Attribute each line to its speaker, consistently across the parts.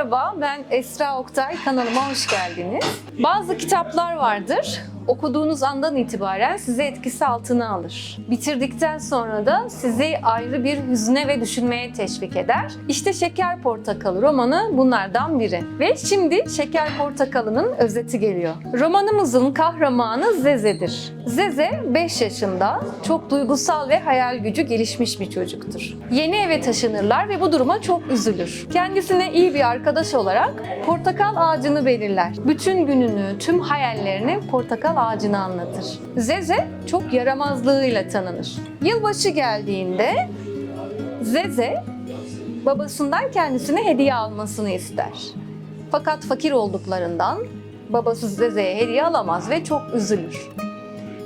Speaker 1: Merhaba, ben Esra Oktay. Kanalıma hoş geldiniz. Bazı kitaplar vardır. Okuduğunuz andan itibaren sizi etkisi altına alır. Bitirdikten sonra da sizi ayrı bir hüzne ve düşünmeye teşvik eder. İşte Şeker Portakalı romanı bunlardan biri. Ve şimdi Şeker Portakalı'nın özeti geliyor. Romanımızın kahramanı Zeze'dir. Zeze 5 yaşında, çok duygusal ve hayal gücü gelişmiş bir çocuktur. Yeni eve taşınırlar ve bu duruma çok üzülür. Kendisine iyi bir arkadaş olarak portakal ağacını belirler. Bütün gününü, tüm hayallerini portakal ağacına anlatır. Zeze çok yaramazlığıyla tanınır. Yılbaşı geldiğinde Zeze babasından kendisine hediye almasını ister. Fakat fakir olduklarından babası Zeze'ye hediye alamaz ve çok üzülür.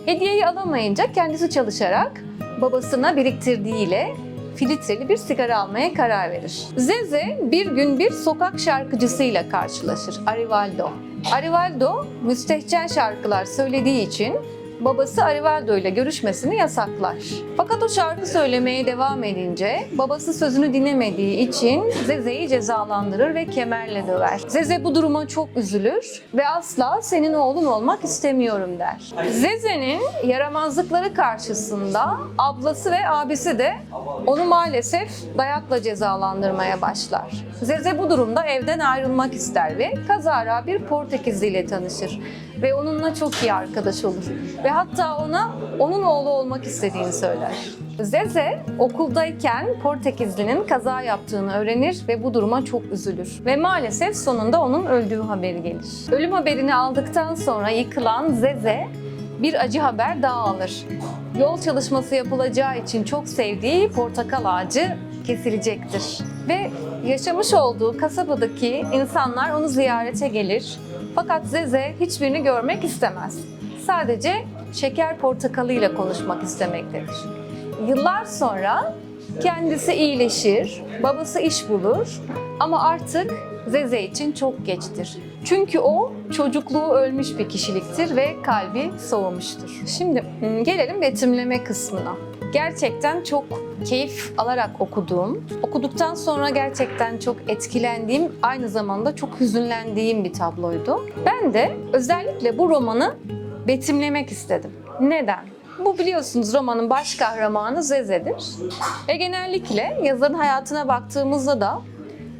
Speaker 1: Hediyeyi alamayınca kendisi çalışarak babasına biriktirdiğiyle filtreli bir sigara almaya karar verir. Zeze bir gün bir sokak şarkıcısıyla karşılaşır, Arivaldo. Arivaldo müstehcen şarkılar söylediği için babası Arivaldo ile görüşmesini yasaklar. Fakat o şarkı söylemeye devam edince babası sözünü dinlemediği için Zeze'yi cezalandırır ve kemerle döver. Zeze bu duruma çok üzülür ve asla senin oğlun olmak istemiyorum der. Zeze'nin yaramazlıkları karşısında ablası ve abisi de onu maalesef dayakla cezalandırmaya başlar. Zeze bu durumda evden ayrılmak ister ve kazara bir Portekizli ile tanışır ve onunla çok iyi arkadaş olur. Ve hatta ona onun oğlu olmak istediğini söyler. Zeze okuldayken Portekizlinin kaza yaptığını öğrenir ve bu duruma çok üzülür. Ve maalesef sonunda onun öldüğü haberi gelir. Ölüm haberini aldıktan sonra yıkılan Zeze bir acı haber daha alır. Yol çalışması yapılacağı için çok sevdiği portakal ağacı kesilecektir. Ve yaşamış olduğu kasabadaki insanlar onu ziyarete gelir. Fakat Zeze hiçbirini görmek istemez. Sadece şeker portakalıyla konuşmak istemektedir. Yıllar sonra kendisi iyileşir, babası iş bulur ama artık Zeze için çok geçtir. Çünkü o çocukluğu ölmüş bir kişiliktir ve kalbi soğumuştur. Şimdi hmm, gelelim betimleme kısmına. Gerçekten çok keyif alarak okuduğum, okuduktan sonra gerçekten çok etkilendiğim, aynı zamanda çok hüzünlendiğim bir tabloydu. Ben de özellikle bu romanı betimlemek istedim. Neden? Bu biliyorsunuz romanın baş kahramanı Zeze'dir. Ve genellikle yazarın hayatına baktığımızda da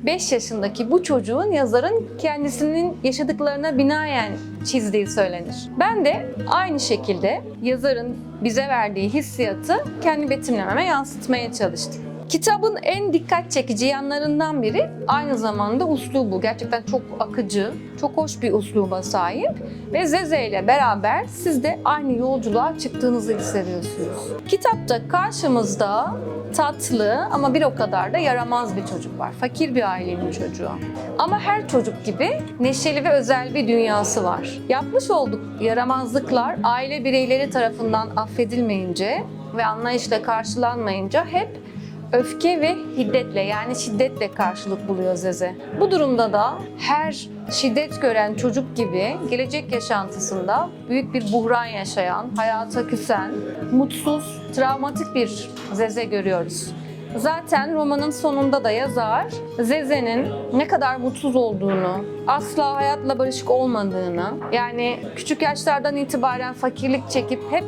Speaker 1: 5 yaşındaki bu çocuğun yazarın kendisinin yaşadıklarına binaen çizdiği söylenir. Ben de aynı şekilde yazarın bize verdiği hissiyatı kendi betimlememe yansıtmaya çalıştım. Kitabın en dikkat çekici yanlarından biri aynı zamanda uslubu. Gerçekten çok akıcı, çok hoş bir usluba sahip. Ve Zeze ile beraber siz de aynı yolculuğa çıktığınızı hissediyorsunuz. Kitapta karşımızda tatlı ama bir o kadar da yaramaz bir çocuk var. Fakir bir ailenin çocuğu. Ama her çocuk gibi neşeli ve özel bir dünyası var. Yapmış olduk yaramazlıklar aile bireyleri tarafından affedilmeyince ve anlayışla karşılanmayınca hep öfke ve hiddetle yani şiddetle karşılık buluyor Zeze. Bu durumda da her şiddet gören çocuk gibi gelecek yaşantısında büyük bir buhran yaşayan, hayata küsen, mutsuz, travmatik bir Zeze görüyoruz. Zaten romanın sonunda da yazar Zeze'nin ne kadar mutsuz olduğunu, asla hayatla barışık olmadığını, yani küçük yaşlardan itibaren fakirlik çekip hep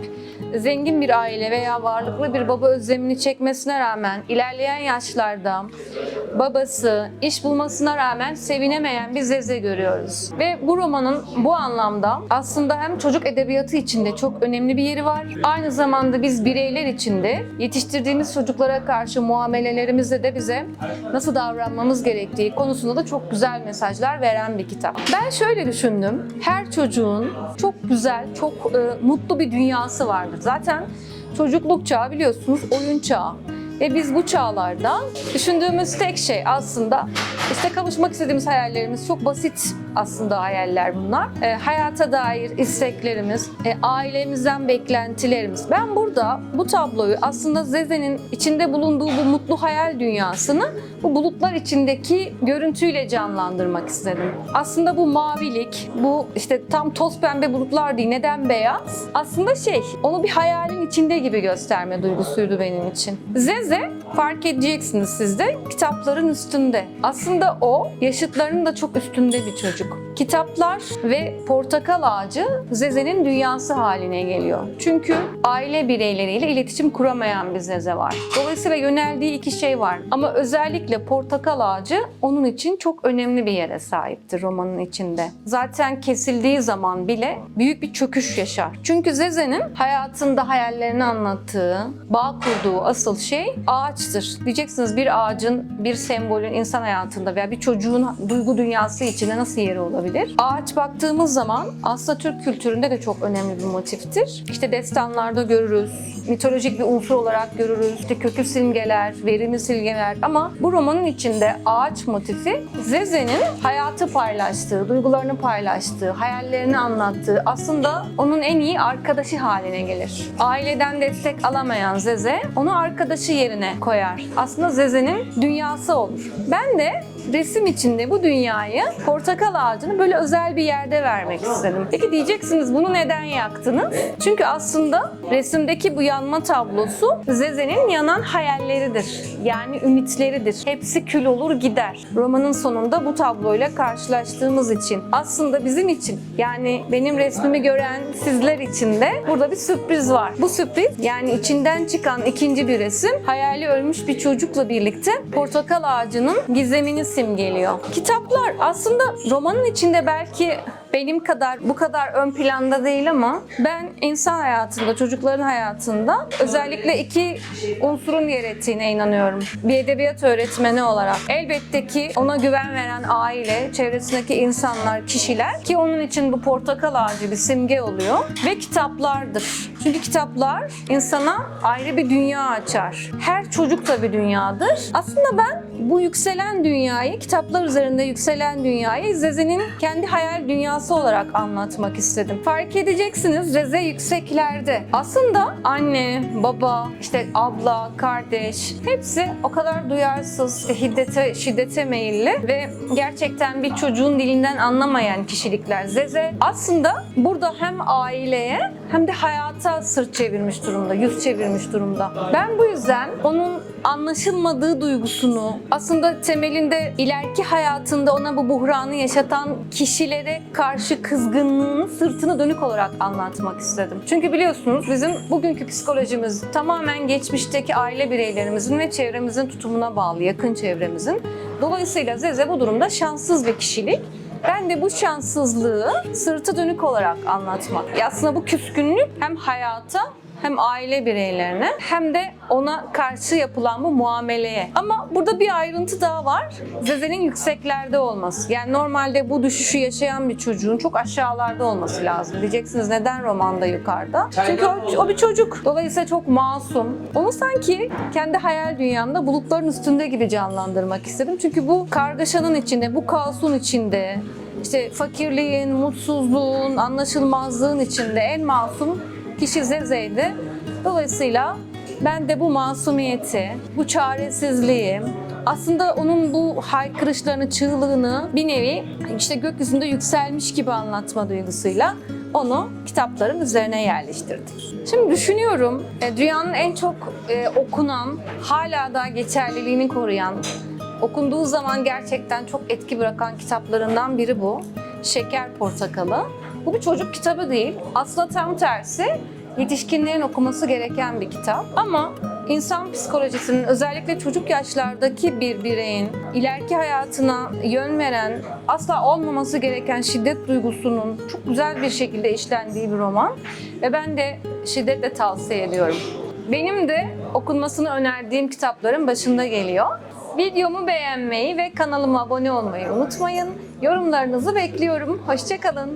Speaker 1: zengin bir aile veya varlıklı bir baba özlemini çekmesine rağmen ilerleyen yaşlarda babası iş bulmasına rağmen sevinemeyen bir Zeze görüyoruz. Ve bu romanın bu anlamda aslında hem çocuk edebiyatı içinde çok önemli bir yeri var. Aynı zamanda biz bireyler içinde yetiştirdiğimiz çocuklara karşı muamelelerimizde de bize nasıl davranmamız gerektiği konusunda da çok güzel mesajlar veren bir kitap. Ben şöyle düşündüm. Her çocuğun çok güzel, çok e, mutlu bir dünyası vardır. Zaten çocukluk çağı biliyorsunuz oyun çağı. Ve biz bu çağlarda düşündüğümüz tek şey aslında işte kavuşmak istediğimiz hayallerimiz çok basit aslında hayaller bunlar. E, hayata dair isteklerimiz, e, ailemizden beklentilerimiz. Ben burada bu tabloyu aslında Zeze'nin içinde bulunduğu bu mutlu hayal dünyasını bu bulutlar içindeki görüntüyle canlandırmak istedim. Aslında bu mavilik, bu işte tam toz pembe bulutlar değil, neden beyaz? Aslında şey, onu bir hayalin içinde gibi gösterme duygusuydu benim için. Zeze fark edeceksiniz siz de kitapların üstünde. Aslında o yaşıtlarının da çok üstünde bir çocuk. Kitaplar ve portakal ağacı Zeze'nin dünyası haline geliyor. Çünkü aile bireyleriyle iletişim kuramayan bir Zeze var. Dolayısıyla yöneldiği iki şey var. Ama özellikle portakal ağacı onun için çok önemli bir yere sahiptir romanın içinde. Zaten kesildiği zaman bile büyük bir çöküş yaşar. Çünkü Zeze'nin hayatında hayallerini anlattığı, bağ kurduğu asıl şey ağaçtır. Diyeceksiniz bir ağacın, bir sembolün insan hayatında veya bir çocuğun duygu dünyası içinde nasıl yeri olabilir? Ağaç baktığımız zaman aslında Türk kültüründe de çok önemli bir motiftir. İşte destanlarda görürüz, mitolojik bir unsur olarak görürüz. İşte kökü simgeler, verimi simgeler ama bu romanın içinde ağaç motifi Zeze'nin hayatı paylaştığı, duygularını paylaştığı, hayallerini anlattığı aslında onun en iyi arkadaşı haline gelir. Aileden destek alamayan Zeze onu arkadaşı yerine koyar. Aslında Zeze'nin dünyası olur. Ben de resim içinde bu dünyayı portakal ağacını böyle özel bir yerde vermek istedim. Peki diyeceksiniz bunu neden yaktınız? Çünkü aslında resimdeki bu yanma tablosu Zeze'nin yanan hayalleridir. Yani ümitleridir. Hepsi kül olur gider. Romanın sonunda bu tabloyla karşılaştığımız için aslında bizim için yani benim resmimi gören sizler için de burada bir sürpriz var. Bu sürpriz yani içinden çıkan ikinci bir resim hayali ölmüş bir çocukla birlikte portakal ağacının gizemini simgeliyor. Kitaplar aslında romanın içinde belki benim kadar bu kadar ön planda değil ama ben insan hayatında, çocukların hayatında özellikle iki unsurun yer ettiğine inanıyorum. Bir edebiyat öğretmeni olarak elbette ki ona güven veren aile, çevresindeki insanlar, kişiler ki onun için bu portakal ağacı bir simge oluyor ve kitaplardır. Çünkü kitaplar insana ayrı bir dünya açar. Her çocuk da bir dünyadır. Aslında ben bu yükselen dünyayı, kitaplar üzerinde yükselen dünyayı Zeze'nin kendi hayal dünyası olarak anlatmak istedim. Fark edeceksiniz Zeze yükseklerde. Aslında anne, baba, işte abla, kardeş hepsi o kadar duyarsız, hiddete, şiddete meyilli ve gerçekten bir çocuğun dilinden anlamayan kişilikler. Zeze aslında burada hem aileye hem de hayata sırt çevirmiş durumda, yüz çevirmiş durumda. Ben bu yüzden onun anlaşılmadığı duygusunu, aslında temelinde ileriki hayatında ona bu buhranı yaşatan kişilere karşı kızgınlığını sırtını dönük olarak anlatmak istedim. Çünkü biliyorsunuz bizim bugünkü psikolojimiz tamamen geçmişteki aile bireylerimizin ve çevremizin tutumuna bağlı, yakın çevremizin. Dolayısıyla Zeze bu durumda şanssız bir kişilik. Ben de bu şanssızlığı sırtı dönük olarak anlatmak. Ya Aslında bu küskünlük hem hayata hem aile bireylerine hem de ona karşı yapılan bu muameleye. Ama burada bir ayrıntı daha var. Zeze'nin yükseklerde olması. Yani normalde bu düşüşü yaşayan bir çocuğun çok aşağılarda olması lazım. Diyeceksiniz neden romanda yukarıda? Çünkü o, o bir çocuk. Dolayısıyla çok masum. Onu sanki kendi hayal dünyamda bulutların üstünde gibi canlandırmak istedim. Çünkü bu kargaşanın içinde, bu kaosun içinde, işte fakirliğin, mutsuzluğun, anlaşılmazlığın içinde en masum kişi Zeze'ydi. Dolayısıyla ben de bu masumiyeti, bu çaresizliği, aslında onun bu haykırışlarını, çığlığını bir nevi işte gökyüzünde yükselmiş gibi anlatma duygusuyla onu kitapların üzerine yerleştirdim. Şimdi düşünüyorum, e, dünyanın en çok e, okunan, hala da geçerliliğini koruyan, okunduğu zaman gerçekten çok etki bırakan kitaplarından biri bu. Şeker Portakalı. Bu bir çocuk kitabı değil. Aslında tam tersi yetişkinlerin okuması gereken bir kitap. Ama insan psikolojisinin özellikle çocuk yaşlardaki bir bireyin ileriki hayatına yön veren, asla olmaması gereken şiddet duygusunun çok güzel bir şekilde işlendiği bir roman. Ve ben de şiddetle tavsiye ediyorum. Benim de okunmasını önerdiğim kitapların başında geliyor. Videomu beğenmeyi ve kanalıma abone olmayı unutmayın. Yorumlarınızı bekliyorum. Hoşçakalın.